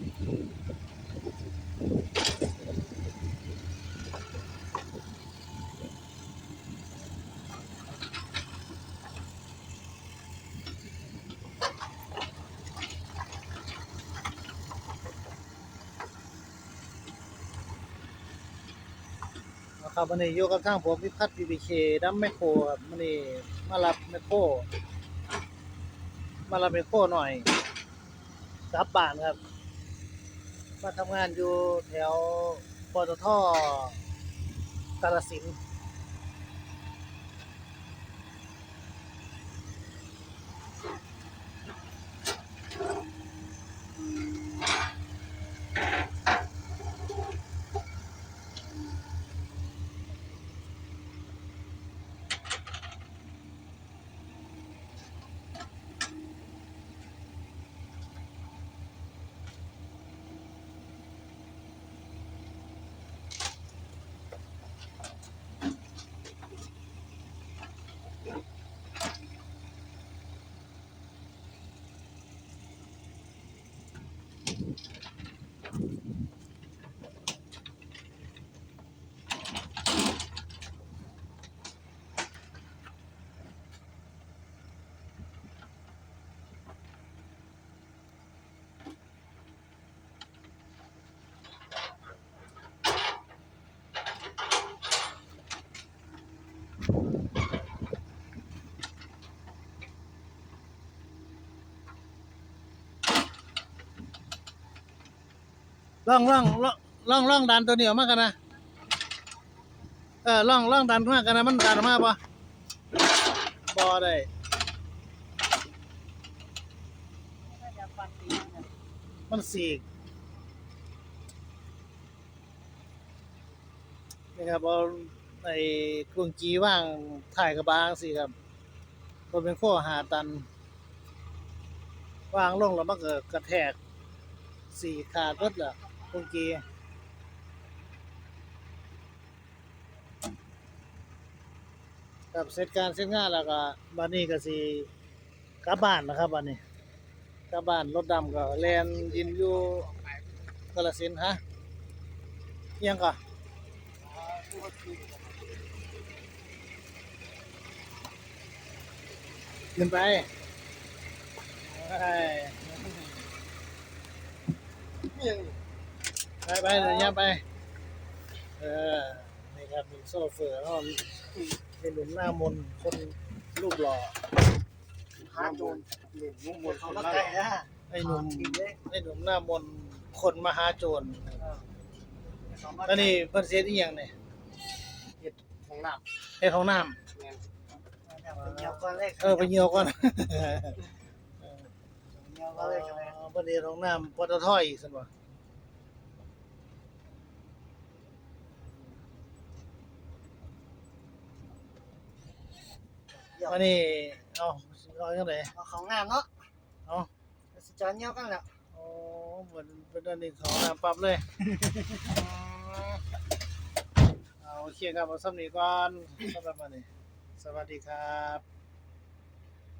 ครับวันนี้อยู่กับทางผมพิพัฒน์พีพีเคดัมแมคโครครับวันนี้มารับแมคโครมารับแมคโครหน่อยกลับบ้านครับ มาทำงานอยู่แถวปตทกาลสินธุ์ ล่องล่องล่องล่องล่องดันตัวนี้ออกมากันนะเออล่องล่องดันมากันนะมันดันออกมาปะบอได้มันสีกนี่ครับเอาไอ้กรุงจีว่างถ่ายกระบางสิครับมันเป็นข้อหาตัน วางลงแล้วมันก็กระแทกสี่ขาดรถเห รอเมื่อกี้กับเสร็จการเสร็จงานแล้วก็บันนี้ก็สิกลับบ้านนะครับบันนี้กลับบ้านรถดำก็แลนดินอยู่กาฬสินธุ์ฮะอิหยังก็ขึ้นไปไป ไปไปเดี๋ยวย่าไป เออ นี่ครับมีโซเฟอร์เขาเป็นหนุ่มหน้ามนต์คนรูปหล่อหาโจรเล่นมุ้งมนเขาเขาก็ก็ใกล้ใกล้นะไอ้หนุ่มไอ้หนุ่มหน้ามนต์คนมหาโจรแล้วนี่เพิ่นเสียอีหยังเนี่ยของหนักเฮ็ดของน้เงี้ยำเงี้ยก้อนแรกเออไปเหี่ยวก่อนเงี้ยก้อนแรกใช่ไหมอ๋อประเดี๋ยวของน้ำปตทอีกซั่นบ่ อันนี้เอาเอาจังไดเอาของงามเนาะเอาสิจอนเงี้ยกันแล้วโอ้เหมือนเป็นอันนี้ของน้ำปรับเลยเอาโอเคครับเอาสำนีก่อนสำหรับวันนี้สวัสดีครับ